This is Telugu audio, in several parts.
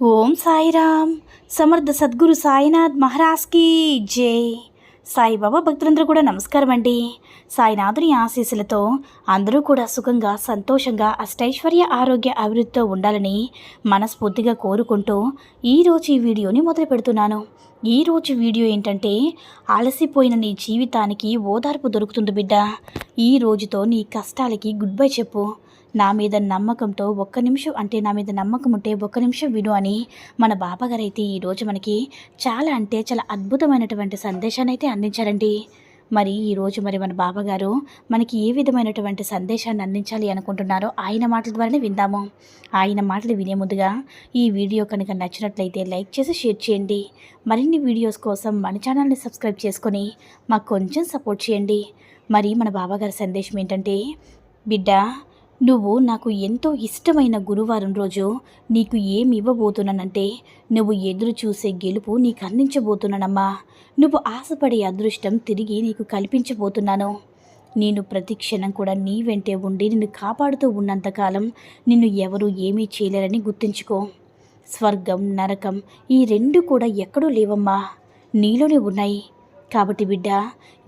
ఓం సాయిరామ్. సమర్థ సద్గురు సాయినాథ్ మహారాజ్కి జై. సాయిబాబా భక్తులందరూ కూడా నమస్కారం అండి. సాయినాథుని ఆశీస్సులతో అందరూ కూడా సుఖంగా సంతోషంగా అష్టైశ్వర్య ఆరోగ్య అభివృద్ధితో ఉండాలని మనస్ఫూర్తిగా కోరుకుంటూ ఈరోజు ఈ వీడియోని మొదలు పెడుతున్నాను. ఈరోజు వీడియో ఏంటంటే అలసిపోయిన నీ జీవితానికి ఓదార్పు దొరుకుతుంది బిడ్డ. ఈ రోజుతో నీ కష్టాలకి గుడ్ బై చెప్పు. నా మీద నమ్మకంతో ఒక్క నిమిషం అంటే నా మీద నమ్మకం ఉంటే ఒక్క నిమిషం విను అని మన బాబాగారు అయితే ఈరోజు మనకి చాలా అంటే చాలా అద్భుతమైనటువంటి సందేశాన్ని అయితే అందించారండి. మరి ఈరోజు మరి మన బాబాగారు మనకి ఏ విధమైనటువంటి సందేశాన్ని అందించాలి అనుకుంటున్నారో ఆయన మాటల ద్వారానే విందాము. ఆయన మాటలు వినే ముందుగా ఈ వీడియో కనుక నచ్చినట్లయితే లైక్ చేసి షేర్ చేయండి. మరిన్ని వీడియోస్ కోసం మన ఛానల్ని సబ్స్క్రైబ్ చేసుకొని మాకు కొంచెం సపోర్ట్ చేయండి. మరి మన బాబాగారి సందేశం ఏంటంటే బిడ్డ నువ్వు నాకు ఎంతో ఇష్టమైన గురువారం రోజు నీకు ఏమి ఇవ్వబోతున్నానంటే నువ్వు ఎదురు చూసే గెలుపు నీకు అందించబోతున్నానమ్మా. నువ్వు ఆశపడే అదృష్టం తిరిగి నీకు కల్పించబోతున్నాను. నేను ప్రతి క్షణం కూడా నీ వెంటే ఉండి నిన్ను కాపాడుతూ ఉన్నంతకాలం నిన్ను ఎవరు ఏమీ చేయలేరని గుర్తుంచుకో. స్వర్గం నరకం ఈ రెండు కూడా ఎక్కడో లేవమ్మా. నీలోనే ఉన్నాయి. కాబట్టి బిడ్డ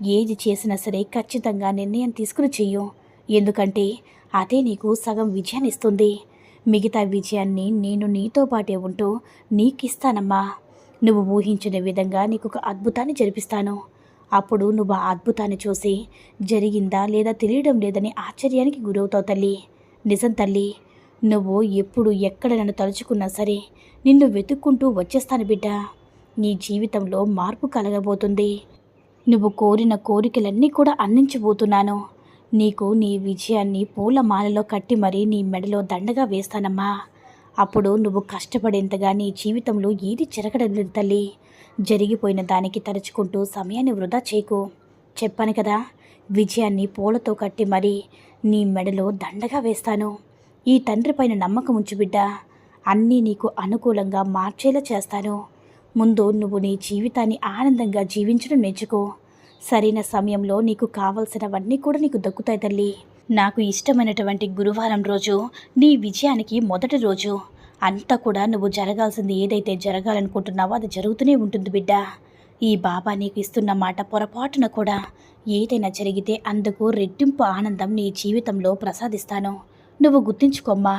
ఏది చేసినా సరే ఖచ్చితంగా నిర్ణయం తీసుకుని చెయ్యు. ఎందుకంటే అదే నీకు సగం విజయాన్ని ఇస్తుంది మిగతా విజయాన్ని నేను నీతో పాటే ఉంటూ నీకిస్తానమ్మా. నువ్వు ఊహించిన విధంగా నీకు ఒక అద్భుతాన్ని జరిపిస్తాను. అప్పుడు నువ్వు ఆ అద్భుతాన్ని చూసి జరిగిందా లేదా తెలియడం లేదని ఆశ్చర్యానికి గురవుతావు తల్లి. నిజం తల్లి నువ్వు ఎప్పుడు ఎక్కడ నన్ను తలుచుకున్నా సరే నిన్ను వెతుక్కుంటూ వచ్చేస్తాను బిడ్డ. నీ జీవితంలో మార్పు కలగబోతుంది. నువ్వు కోరిన కోరికలన్నీ కూడా అందించబోతున్నాను. నీకు నీ విజయాన్ని పూలమాలలో కట్టి మరీ నీ మెడలో దండగా వేస్తానమ్మా. అప్పుడు నువ్వు కష్టపడేంతగా నీ జీవితంలో ఏది జరగడం లేదు తల్లి. జరిగిపోయిన దానికి తలుచుకుంటూ సమయాన్ని వృధా చేయకు. చెప్పాను కదా విజయాన్ని పూలతో కట్టి మరీ నీ మెడలో దండగా వేస్తాను. ఈ తండ్రి పైన నమ్మకం ఉంచు బిడ్డ. అన్నీ నీకు అనుకూలంగా మార్చేలా చేస్తాను. ముందు నువ్వు నీ జీవితాన్ని ఆనందంగా జీవించడం నేర్చుకో. సరైన సమయంలో నీకు కావలసినవన్నీ కూడా నీకు దక్కుతాయి తల్లి. నాకు ఇష్టమైనటువంటి గురువారం రోజు నీ విజయానికి మొదటి రోజు. అంతా కూడా నువ్వు జరగాల్సింది ఏదైతే జరగాలనుకుంటున్నావో అది జరుగుతూనే ఉంటుంది బిడ్డ. ఈ బాబా నీకు ఇస్తున్న మాట పొరపాటున కూడా ఏదైనా జరిగితే అందుకు రెట్టింపు ఆనందం నీ జీవితంలో ప్రసాదిస్తాను. నువ్వు గుర్తించుకోమ్మా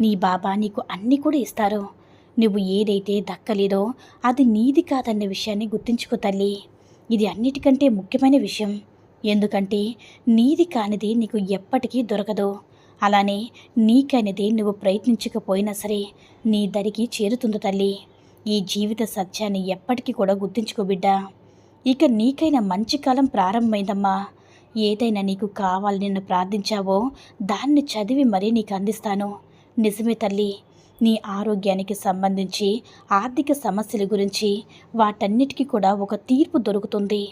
నీ బాబా నీకు అన్నీ కూడా ఇస్తారు. నువ్వు ఏదైతే దక్కలేదో అది నీది కాదన్న విషయాన్ని గుర్తించుకో తల్లి. ఇది అన్నిటికంటే ముఖ్యమైన విషయం. ఎందుకంటే నీది కానిది నీకు ఎప్పటికీ దొరకదు. అలానే నీకనేది నువ్వు ప్రయత్నించకపోయినా సరే నీ దరికి చేరుతుంది తల్లి. ఈ జీవిత సత్యాన్ని ఎప్పటికీ కూడా గుర్తించుకో బిడ్డా. ఇక నీకైనా మంచి కాలం ప్రారంభమైందమ్మా. ఏదైనా నీకు కావాలి నిన్ను ప్రార్థించావో దాన్ని చదివి మరీ నీకు అందిస్తాను. నిజమే తల్లి. నీ ఆరోగ్యానికి సంబంధించి ఆర్థిక సమస్యల గురించి వాటన్నిటికీ కూడా ఒక తీర్పు దొరుకుతుంది.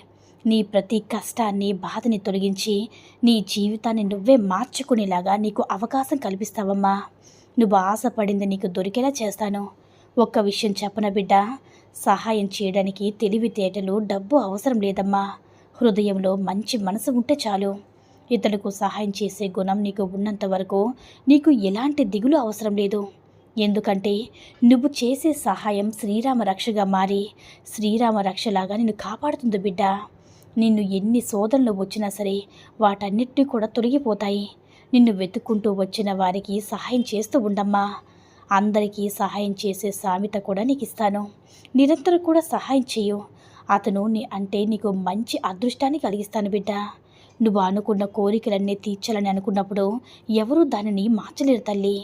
నీ ప్రతి కష్టాన్ని బాధని తొలగించి నీ జీవితాన్ని నువ్వే మార్చుకునేలాగా నీకు అవకాశం కల్పిస్తావమ్మా. నువ్వు ఆశపడింది నీకు దొరికేలా చేస్తాను. ఒక్క విషయం చెప్పన బిడ్డ? సహాయం చేయడానికి తెలివితేటలు డబ్బు అవసరం లేదమ్మా. హృదయంలో మంచి మనసు ఉంటే చాలు. ఇతరులకు సహాయం చేసే గుణం నీకు ఉన్నంత వరకు నీకు ఎలాంటి దిగులు అవసరం లేదు. ఎందుకంటే నువ్వు చేసే సహాయం శ్రీరామ రక్షగా మారి శ్రీరామ రక్షలాగా నిన్ను కాపాడుతుంది బిడ్డ. నిన్ను ఎన్ని శోధనలు వచ్చినా సరే వాటన్నిటినీ కూడా తొలగిపోతాయి. నిన్ను వెతుక్కుంటూ వచ్చిన వారికి సహాయం చేస్తూ ఉండమ్మా. అందరికీ సహాయం చేసే సామెత కూడా నీకు ఇస్తాను నిరంతరం కూడా సహాయం చేయు. అతను నీ అంటే నీకు మంచి అదృష్టాన్ని కలిగిస్తాను బిడ్డ. నువ్వు అనుకున్న కోరికలన్నీ తీర్చాలని అనుకున్నప్పుడు ఎవరూ దానిని మార్చలేరు తల్లి.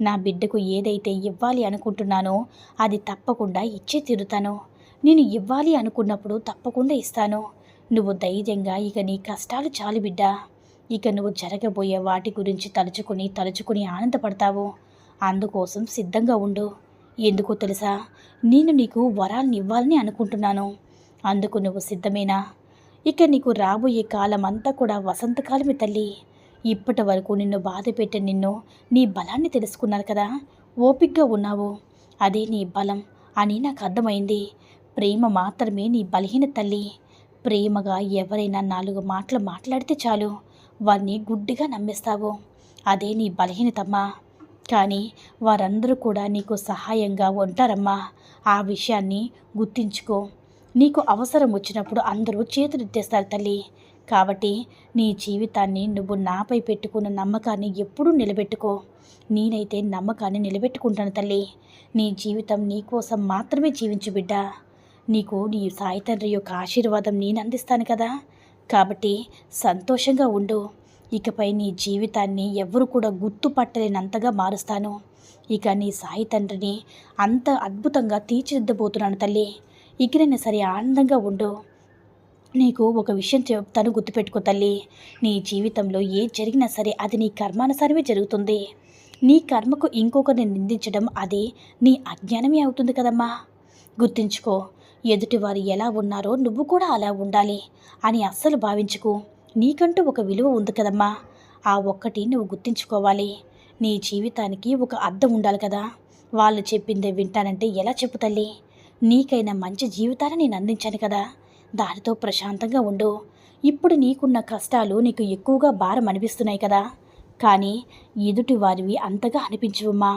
నా బిడ్డకు ఏదైతే ఇవ్వాలి అనుకుంటున్నానో అది తప్పకుండా ఇచ్చి తీరుతాను. నేను ఇవ్వాలి అనుకున్నప్పుడు తప్పకుండా ఇస్తాను. నువ్వు ధైర్యంగా ఇక నీ కష్టాలు చాలు బిడ్డ. ఇక నువ్వు జరగబోయే వాటి గురించి తలుచుకుని తలుచుకుని ఆనందపడతావు. అందుకోసం సిద్ధంగా ఉండు. ఎందుకో తెలుసా? నేను నీకు వరాలను ఇవ్వాలని అనుకుంటున్నాను. అందుకు నువ్వు సిద్ధమేనా? ఇక నీకు రాబోయే కాలం అంతా కూడా వసంతకాలమే తల్లి. ఇప్పటి వరకు నిన్ను బాధ పెట్టే నిన్ను నీ బలాన్ని తెలుసుకున్నారు కదా. ఓపిక్గా ఉన్నావు. అదే నీ బలం అని నాకు అర్థమైంది. ప్రేమ మాత్రమే నీ బలహీన తల్లి. ప్రేమగా ఎవరైనా నాలుగు మాటలు మాట్లాడితే చాలు. వారిని గుడ్డిగా నమ్మేస్తావు. అదే నీ బలహీనతమ్మా. కానీ వారందరూ కూడా నీకు సహాయంగా ఉంటారమ్మా. ఆ విషయాన్ని గుర్తించుకో. నీకు అవసరం వచ్చినప్పుడు అందరూ చేతులెత్తేస్తారు తల్లి. కాబట్టి నీ జీవితాన్ని నువ్వు నాపై పెట్టుకున్న నమ్మకాన్ని ఎప్పుడూ నిలబెట్టుకో. నేనైతే నమ్మకాన్ని నిలబెట్టుకుంటాను తల్లి. నీ జీవితం నీకోసం మాత్రమే జీవించు బిడ్డ. నీకు నీ సాయి తండ్రి యొక్క ఆశీర్వాదం నేను అందిస్తాను కదా. కాబట్టి సంతోషంగా ఉండు. ఇకపై నీ జీవితాన్ని ఎవరు కూడా గుర్తుపట్టలేనంతగా మారుస్తాను. ఇక నీ సాయి తండ్రిని అంత అద్భుతంగా తీర్చిదిద్దబోతున్నాను తల్లి. ఇకనైనా సరే ఆనందంగా ఉండు. నీకు ఒక విషయం చెప్తాను గుర్తుపెట్టుకో తల్లి. నీ జీవితంలో ఏ జరిగినా సరే అది నీ కర్మానుసారమే జరుగుతుంది. నీ కర్మకు ఇంకొకరిని నిందించడం అది నీ అజ్ఞానమే అవుతుంది కదమ్మా. గుర్తుంచుకో ఎదుటివారు ఎలా ఉన్నారో నువ్వు కూడా అలా ఉండాలి అని అస్సలు భావించుకో. నీకంటూ ఒక విలువ ఉంది కదమ్మా. ఆ ఒక్కటి నువ్వు గుర్తుంచుకోవాలి. నీ జీవితానికి ఒక అర్థం ఉండాలి కదా. వాళ్ళు చెప్పిందే వింటానంటే ఎలా చెప్పు తల్లి. నీకైనా మంచి జీవితాన్ని నేను అందించాను కదా. దానితో ప్రశాంతంగా ఉండు. ఇప్పుడు నీకున్న కష్టాలు నీకు ఎక్కువగా భారం అనిపిస్తున్నాయి కదా. కానీ ఎదుటి వారివి అంతగా అనిపించవమ్మా.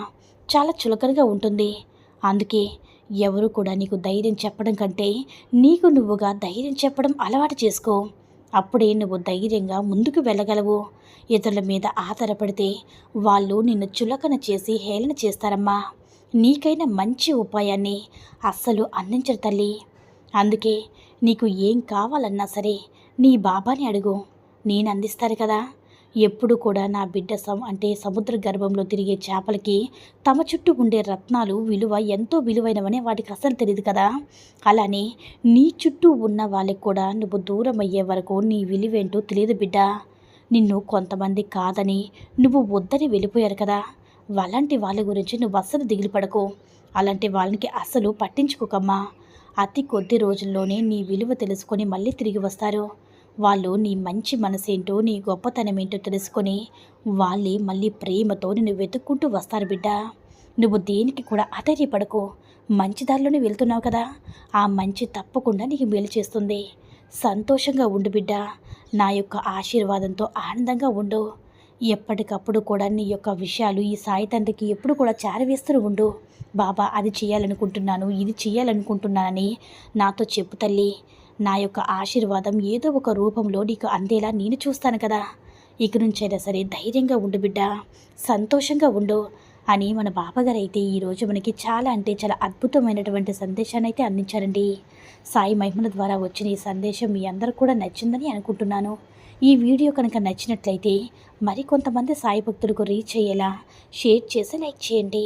చాలా చులకనగా ఉంటుంది. అందుకే ఎవరు కూడా నీకు ధైర్యం చెప్పడం కంటే నీకు నువ్వుగా ధైర్యం చెప్పడం అలవాటు చేసుకో. అప్పుడే నువ్వు ధైర్యంగా ముందుకు వెళ్ళగలవు. ఇతరుల మీద ఆధారపడితే వాళ్ళు నిన్ను చులకన చేసి హేళన చేస్తారమ్మా. నీకైనా మంచి ఉపాయాన్ని అస్సలు అందించరు తల్లి. అందుకే నీకు ఏం కావాలన్నా సరే నీ బాబాని అడుగు. నేను అందిస్తారు కదా. ఎప్పుడు కూడా నా బిడ్డ సం అంటే సముద్ర గర్భంలో తిరిగే చేపలకి తమ చుట్టూ ఉండే రత్నాలు విలువ ఎంతో విలువైనవని వాటికి అసలు తెలియదు కదా. అలానే నీ చుట్టూ ఉన్న వాళ్ళకి కూడా నువ్వు దూరం అయ్యే వరకు నీ విలువేంటో తెలియదు బిడ్డ. నిన్ను కొంతమంది కాదని నువ్వు వద్దని వెళ్ళిపోయారు కదా. అలాంటి వాళ్ళ గురించి నువ్వు అస్సలు దిగులు పడకు. అలాంటి వాళ్ళకి అస్సలు పట్టించుకోకమ్మా. అతి కొద్ది రోజుల్లోనే నీ విలువ తెలుసుకొని మళ్ళీ తిరిగి వస్తారు. వాళ్ళు నీ మంచి మనసేంటో నీ గొప్పతనం ఏంటో తెలుసుకొని వాళ్ళే మళ్ళీ ప్రేమతో నిన్ను వెతుక్కుంటూ వస్తారు బిడ్డ. నువ్వు దేనికి కూడా అధైర్యపడకు. మంచి దారిలోనే వెళ్తున్నావు కదా. ఆ మంచి తప్పకుండా నీకు మేలు చేస్తుంది. సంతోషంగా ఉండు బిడ్డ. నా యొక్క ఆశీర్వాదంతో ఆనందంగా ఉండు. ఎప్పటికప్పుడు కూడా నీ యొక్క విషయాలు ఈ సాయి తండ్రికి ఎప్పుడు కూడా చారవేస్తూ ఉండు. బాబా అది చేయాలనుకుంటున్నాను ఇది చేయాలనుకుంటున్నానని నాతో చెప్పు తల్లి. నా యొక్క ఆశీర్వాదం ఏదో ఒక రూపంలో నీకు అందేలా నేను చూస్తాను కదా. ఇక నుంచైనా సరే ధైర్యంగా ఉండు బిడ్డ సంతోషంగా ఉండు అని మన బాబాగారు అయితే ఈరోజు మనకి చాలా అంటే చాలా అద్భుతమైనటువంటి సందేశాన్ని అయితే అందించారండి. సాయి మహిమల ద్వారా వచ్చిన ఈ సందేశం మీ అందరూ కూడా నచ్చిందని అనుకుంటున్నాను. ఈ వీడియో కనుక నచ్చినట్లయితే మరికొంతమంది సాయి భక్తులకు రీచ్ అయ్యేలా షేర్ చేసి లైక్ చేయండి.